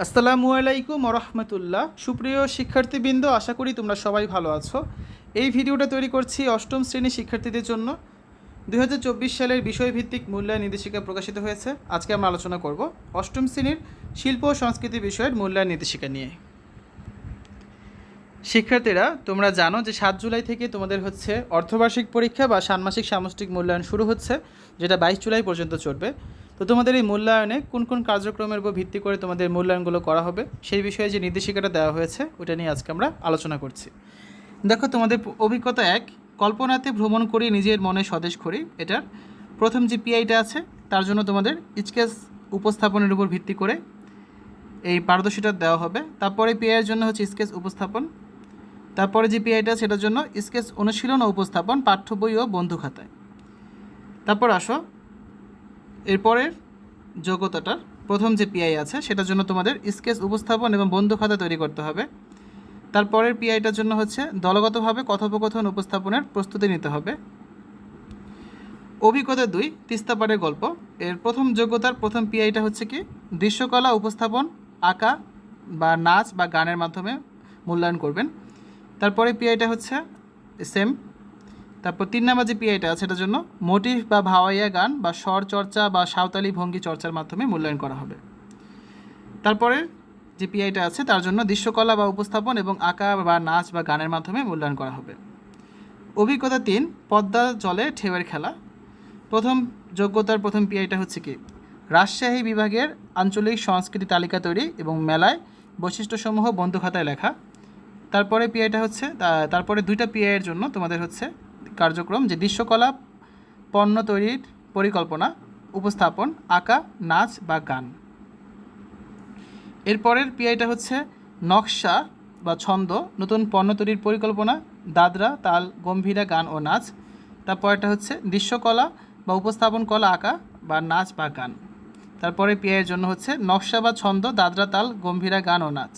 আসসালামু আলাইকুম রহমতুল্লাহ সুপ্রিয় শিক্ষার্থীবৃন্দ, আশা করি তোমরা সবাই ভালো আছো। এই ভিডিওটা তৈরি করছি অষ্টম শ্রেণির শিক্ষার্থীদের জন্য। দুই সালের বিষয়ভিত্তিক মূল্যায়ন নির্দেশিকা প্রকাশিত হয়েছে। আজকে আমরা আলোচনা করব অষ্টম শ্রেণির শিল্প ও সংস্কৃতি বিষয়ের মূল্যায়ন নির্দেশিকা নিয়ে। শিক্ষার্থীরা, তোমরা জানো যে সাত জুলাই থেকে তোমাদের হচ্ছে অর্ধবার্ষিক পরীক্ষা বা ষান্মাসিক সামষ্টিক মূল্যায়ন শুরু হচ্ছে, যেটা বাইশ জুলাই পর্যন্ত চলবে। তো তোমাদের এই মূল্যায়নে কোন কোন কার্যক্রমের উপর ভিত্তি করে তোমাদের মূল্যায়নগুলো করা হবে, সেই বিষয়ে যে নির্দেশিকাটা দেওয়া হয়েছে ওটা নিয়ে আজকে আমরা আলোচনা করছি। দেখো, তোমাদের অভিজ্ঞতা এক, কল্পনাতে ভ্রমণ করি, নিজের মনে স্বদেশ করি। এটার প্রথম যে পিআইটা আছে, তার জন্য তোমাদের স্কেচ উপস্থাপনের উপর ভিত্তি করে এই পারদর্শিতা দেওয়া হবে। তারপরে পিআইয়ের জন্য হচ্ছে স্কেচ উপস্থাপন। তারপরে যে পিআইটা সেটার জন্য স্কেচ অনুশীলন ও উপস্থাপন, পাঠ্য বই ও বন্ধু খাতায়। তারপর আসো এরপরের যোগ্যতাটার প্রথম যে পিআই আছে, সেটার জন্য তোমাদের স্কেচ উপস্থাপন এবং বন্ধু খাতা তৈরি করতে হবে। তারপরের পিআইটার জন্য হচ্ছে দলগতভাবে কথোপকথন উপস্থাপনের প্রস্তুতি নিতে হবে। অভিজ্ঞতা দুই তিস্তাপাড়ের গল্প। এর প্রথম যোগ্যতার প্রথম পিআইটা হচ্ছে কি? দৃশ্যকলা উপস্থাপন, আঁকা বা নাচ বা গানের মাধ্যমে মূল্যায়ন করবেন। তারপরে পিআইটা হচ্ছে সেম তারপর তিন নাম্বার যে পিআইটা আছে এটার জন্য মোটিভ বা ভাওয়াইয়া গান বা স্বর চর্চা বা সাঁওতালি ভঙ্গি চর্চার মাধ্যমে মূল্যায়ন করা হবে। তারপরে যে পিআইটা আছে, তার জন্য দৃশ্যকলা বা উপস্থাপন এবং আঁকা বা নাচ বা গানের মাধ্যমে মূল্যায়ন করা হবে। অভিজ্ঞতা তিন, পদ্মা জলে ঢেউয়ের খেলা। প্রথম যোগ্যতার প্রথম পিআইটা হচ্ছে কি? রাজশাহী বিভাগের আঞ্চলিক সংস্কৃতি তালিকা তৈরি এবং মেলায় বৈশিষ্ট্যসমূহ বন্ধু খাতায় লেখা। তারপরে পিআইটা হচ্ছে তারপরে দুইটা পিআইয়ের জন্য তোমাদের হচ্ছে কার্যক্রম যে দৃশ্যকলা, পণ্য তৈরির পরিকল্পনা, উপস্থাপন, আঁকা, নাচ বা গান। এরপরের পিআইটা হচ্ছে নকশা বা ছন্দ, নতুন পণ্য তৈরির পরিকল্পনা, দাদরা, তাল, গম্ভীরা, গান ও নাচ। তারপরেরটা হচ্ছে দৃশ্যকলা বা উপস্থাপন, কলা, আঁকা বা নাচ বা গান। তারপরে পিআইয়ের জন্য হচ্ছে নকশা বা ছন্দ, দাদরা, তাল, গম্ভীরা, গান ও নাচ।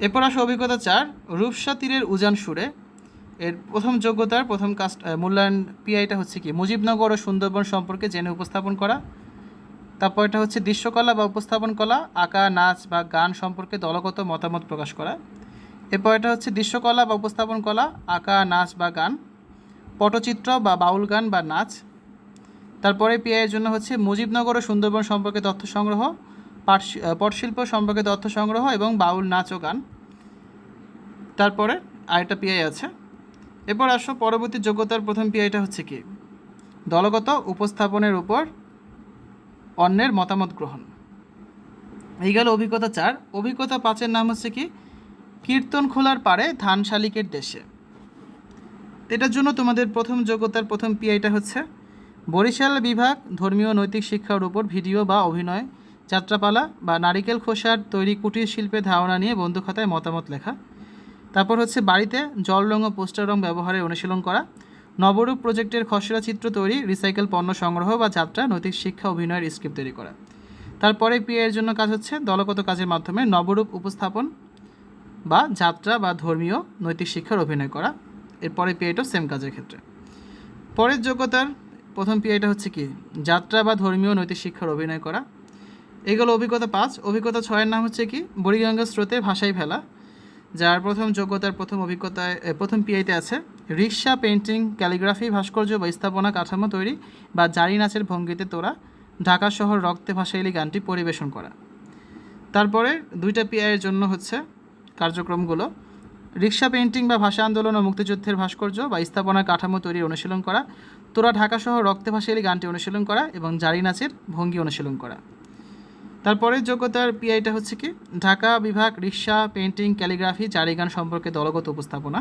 এরপর আসে অভিজ্ঞতা চার, রূপসা তীরের উজান সুরে এর প্রথম যোগ্যতার প্রথম কাস্ট মূল্যায়ন পিআইটা হচ্ছে কি? মুজিবনগর ও সুন্দরবন সম্পর্কে জেনে উপস্থাপন করা। তারপর এটা হচ্ছে দৃশ্যকলা বা উপস্থাপন কলা, আঁকা, নাচ বা গান সম্পর্কে দলগত মতামত প্রকাশ করা। এরপর এটা হচ্ছে দৃশ্যকলা বা উপস্থাপন কলা, আঁকা, নাচ বা গান, পটচিত্র বা বাউল গান বা নাচ। তারপরে পিআইয়ের জন্য হচ্ছে মুজিবনগর ও সুন্দরবন সম্পর্কে তথ্য সংগ্রহ পাট পটশিল্প সম্পর্কে তথ্য সংগ্রহ এবং বাউল নাচ ও গান। তারপরে আরেকটা পিআই আছে। এরপর আসো পরবর্তী যোগ্যতার প্রথম পিআইটা হচ্ছে কি? দলগত উপস্থাপনের উপর অন্যের মতামত গ্রহণ। এই গেল অভিজ্ঞতা চার। অভিজ্ঞতা পাঁচের নাম হচ্ছে কি? কীর্তন খোলার পারে ধান শালিকের দেশে। এটার জন্য তোমাদের প্রথম যোগ্যতার প্রথম পিআইটা হচ্ছে বরিশাল বিভাগ ধর্মীয় নৈতিক শিক্ষার উপর ভিডিও বা অভিনয়, যাত্রাপালা বা নারিকেল খোসার তৈরি কুটির শিল্পের ধারণা নিয়ে বন্ধু খাতায় মতামত লেখা। তারপর হচ্ছে বাড়িতে জল রং ও পোস্টার রং ব্যবহারের অনুশীলন করা, নবরূপ প্রজেক্টের খসড়া চিত্র তৈরি রিসাইকেল পণ্য সংগ্রহ বা যাত্রা, নৈতিক শিক্ষা, অভিনয়ের স্ক্রিপ্ট তৈরি করা। তারপরে পিএ এর জন্য কাজ হচ্ছে দলগত কাজের মাধ্যমে নবরূপ উপস্থাপন বা যাত্রা বা ধর্মীয়, নৈতিক শিক্ষার অভিনয় করা। এরপরে পিআইটাও সেম কাজের ক্ষেত্রে। পরের যোগ্যতার প্রথম পিআইটা হচ্ছে কি? যাত্রা বা ধর্মীয়, নৈতিক শিক্ষার অভিনয় করা। এগুলো অভিজ্ঞতা পাঁচ। অভিজ্ঞতা ছয়ের নাম হচ্ছে কি? বুড়িগঙ্গা স্রোতে ভাষায় ফেলা। যার প্রথম যোগ্যতার প্রথম অভিজ্ঞতায় প্রথম পিআইতে আছে। রিক্সা পেন্টিং ক্যালিগ্রাফি, ভাস্কর্য বা স্থাপনা কাঠামো তৈরি বা জারি নাচের ভঙ্গিতে তোরা ঢাকা শহর রক্তে ভাসাইলি গানটি পরিবেশন করা। তারপরে দুইটা পিআইয়ের জন্য হচ্ছে কার্যক্রমগুলো। রিক্সা পেন্টিং বা ভাষা আন্দোলন ও মুক্তিযুদ্ধের ভাস্কর্য বা স্থাপনা কাঠামো তৈরির অনুশীলন করা। তোরা ঢাকা শহর রক্তে ভাসাইলি গানটি অনুশীলন করা এবং জারি নাচের ভঙ্গি অনুশীলন করা। তারপরে যোগ্যতার পিআইটা হচ্ছে কি? ঢাকা বিভাগ, রিক্সা পেন্টিং ক্যালিগ্রাফি, জারি গান সম্পর্কে দলগত উপস্থাপনা।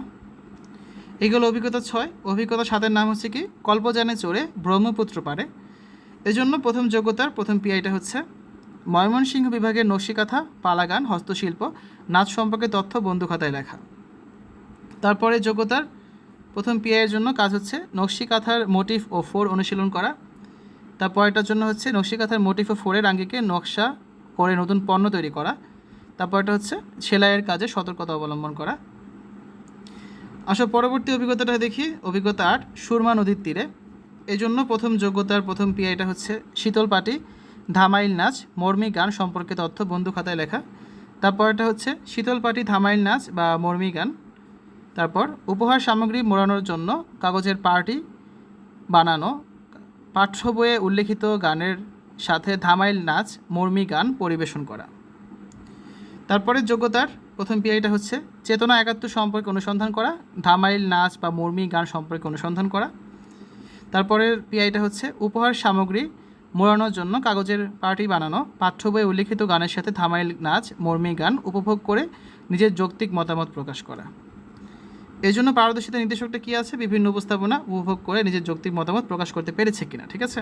এগুলো অভিজ্ঞতা ছয়। অভিজ্ঞতা সাতের নাম হচ্ছে কি? কল্পজানে চড়ে ব্রহ্মপুত্র পারে এজন্য প্রথম যোগ্যতার প্রথম পিআইটা হচ্ছে ময়মনসিংহ বিভাগের নকশিকাথা, পালাগান, হস্তশিল্প, নাচ সম্পর্কে তথ্য বন্ধু খাতায় লেখা। তারপরে যোগ্যতার প্রথম পিআইয়ের জন্য কাজ হচ্ছে নকশিকাথার মোটিভ ও ফোর অনুশীলন করা। তারপরটার জন্য হচ্ছে নকশিকাথার মোটিভ ও ফোরের আঙ্গিকে নকশা করে নতুন পণ্য তৈরি করা। তারপরটা হচ্ছে সেলাইয়ের কাজে সতর্কতা অবলম্বন করা। আসো, পরবর্তী অভিজ্ঞতাটা দেখি। অভিজ্ঞতা আট, সুরমা নদীর তীরে। এই জন্য প্রথম যোগ্যতার প্রথম পিআইটা হচ্ছে শীতল পাটি, ধামাইল নাচ, মর্মী গান সম্পর্কে তথ্য বন্ধু খাতায় লেখা। তারপরটা হচ্ছে শীতল পাটি, ধামাইল নাচ বা মর্মী গান। তারপর উপহার সামগ্রী মোড়ানোর জন্য কাগজের পার্টি বানানো। পাঠ্য বইয়ে উল্লেখিত গানের সাথে ধামাইল নাচ, মর্মী গান পরিবেশন করা। তারপরে যোগ্যতার প্রথম পিআইটা হচ্ছে চেতনা একাত্তর সম্পর্কে অনুসন্ধান করা, ধামাইল নাচ বা মর্মী গান সম্পর্কে অনুসন্ধান করা। তারপরের পিআইটা হচ্ছে উপহার সামগ্রী মোড়ানোর জন্য কাগজের পার্টি বানানো পাঠ্য বইয়ে উল্লেখিত গানের সাথে ধামাইল নাচ, মর্মী গান উপভোগ করে নিজের যৌক্তিক মতামত প্রকাশ করা। এই জন্য পারদর্শিতা নির্দেশকটা কী আছে? বিভিন্ন উপস্থাপনা উপভোগ করে নিজের যৌক্তিক মতামত প্রকাশ করতে পেরেছে কিনা, ঠিক আছে?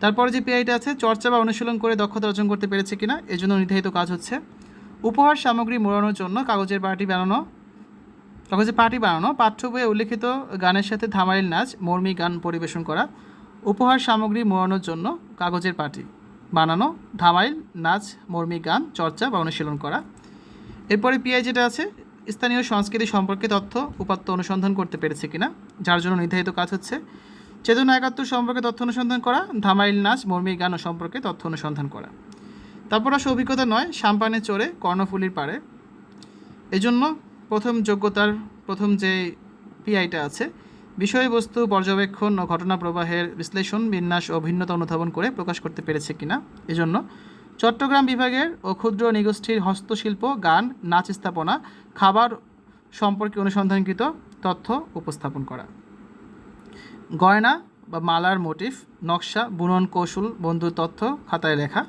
তারপরে যে পিআইটা আছে, চর্চা বা অনুশীলন করে দক্ষতা অর্জন করতে পেরেছে কিনা এই জন্য নির্ধারিত কাজ হচ্ছে উপহার সামগ্রী মোড়ানোর জন্য কাগজের পার্টি বানানো, কাগজের পার্টি বানানো, পাঠ্য বইয়ে উল্লেখিত গানের সাথে ধামাইল নাচ, মর্মী গান পরিবেশন করা, উপহার সামগ্রী মোড়ানোর জন্য কাগজের পার্টি বানানো, ধামাইল, নাচ, মর্মী গান, চর্চা বা অনুশীলন করা। এরপরে পিআই যেটা আছে স্থানীয় সংস্কৃতি সম্পর্কে তথ্য উপাত্ত অনুসন্ধান করতে পেরেছে কিনা, যার জন্য নির্ধারিত কাজ হচ্ছে। চেতনা একাত্তর সম্পর্কে তথ্য অনুসন্ধান করা, ধামাইল নাচ, মর্মী গান সম্পর্কে তথ্য অনুসন্ধান করা। তারপর আসে অভিজ্ঞতা নয় সাম্পানে চড়ে কর্ণফুলির পারে এজন্য প্রথম যোগ্যতার, প্রথম যে পিআইটা আছে, বিষয়বস্তু পর্যবেক্ষণ ও ঘটনা প্রবাহের বিশ্লেষণ, বিন্যাস ও ভিন্নতা অনুধাবন করে প্রকাশ করতে পেরেছে কিনা, এজন্য চট্টগ্রাম বিভাগের ও ক্ষুদ্র নিগোষ্ঠীর হস্তশিল্প, গান, নাচ স্থাপনা, খাবার সম্পর্কে অনুসন্ধানকৃত তথ্য উপস্থাপন করা। গয়না বা মালার মোটিফ, নকশা, বুনন কৌশল, বন্ধুর তথ্য খাতায় লেখা।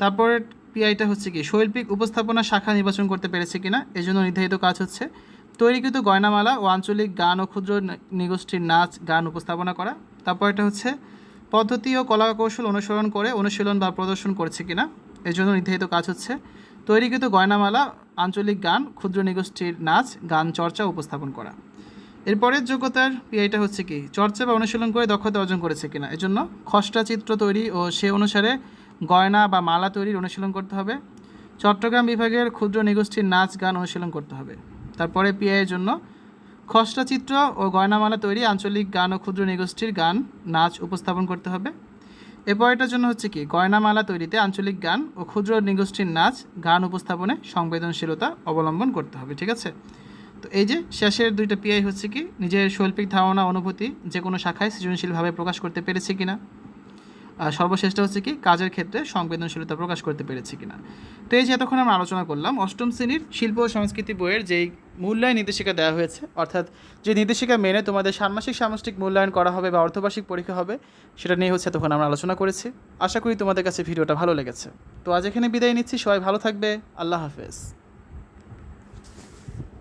তারপরে পিআইটা হচ্ছে কি, শৈল্পিক উপস্থাপনা শাখা নির্বাচন করতে পেরেছে কিনা, এজন্য নির্ধারিত কাজ হচ্ছে তৈরিকৃত গয়নামালা ও আঞ্চলিক গান ও ক্ষুদ্র নিগোষ্ঠীর নাচ, গান উপস্থাপনা করা। তারপর এটা হচ্ছে পদ্ধতি ও কলাকৌশল অনুসরণ করে অনুশীলন বা প্রদর্শন করেছে কিনা, এর জন্য নির্ধারিত কাজ হচ্ছে তৈরিকৃত গয়নামালা, আঞ্চলিক গান, ক্ষুদ্র নিগোষ্ঠীর নাচ, গান চর্চা উপস্থাপন করা। এরপরের যোগ্যতার পিআইটা হচ্ছে কি? চর্চা বা অনুশীলন করে দক্ষতা অর্জন করেছে কিনা এজন্য খসড়া চিত্র তৈরি ও সে অনুসারে গয়না বা মালা তৈরির অনুশীলন করতে হবে। চট্টগ্রাম বিভাগের ক্ষুদ্র নিগোষ্ঠীর নাচ, গান অনুশীলন করতে হবে। তারপরে পিআইয়ের জন্য খসড়া চিত্র ও গয়নামালা তৈরি আঞ্চলিক গান ও ক্ষুদ্র নিগোষ্ঠীর গান, নাচ উপস্থাপন করতে হবে। এরপর এটার জন্য হচ্ছে কি, গয়নামালা তৈরিতে আঞ্চলিক গান ও ক্ষুদ্র নিগোষ্ঠীর নাচ, গান উপস্থাপনে সংবেদনশীলতা অবলম্বন করতে হবে, ঠিক আছে? তো এই যে শেষের দুইটা পিআই হচ্ছে কি, নিজের শৈল্পিক ধারণা, অনুভূতি যে কোনো শাখায় সৃজনশীলভাবে প্রকাশ করতে পেরেছে কিনা। আর সর্বশেষটা হচ্ছে কি, কাজের ক্ষেত্রে সংবেদনশীলতা প্রকাশ করতে পেরেছে কিনা। তো এই যে এতক্ষণ আমরা আলোচনা করলাম, অষ্টম শ্রেণির শিল্প ও সংস্কৃতি বইয়ের যেই মূল্যায়ন নির্দেশিকা দেওয়া হয়েছে, অর্থাৎ যে নির্দেশিকা মেনে তোমাদের ষান্মাসিক সামষ্টিক মূল্যায়ন করা হবে বা অর্ধবার্ষিক পরীক্ষা হবে, সেটা নিয়ে হচ্ছে তখন আমরা আলোচনা করেছি। আশা করি তোমাদের কাছে ভিডিওটা ভালো লেগেছে। তো আজ এখানে বিদায় নিচ্ছি, সবাই ভালো থাকবে, আল্লাহ হাফেজ।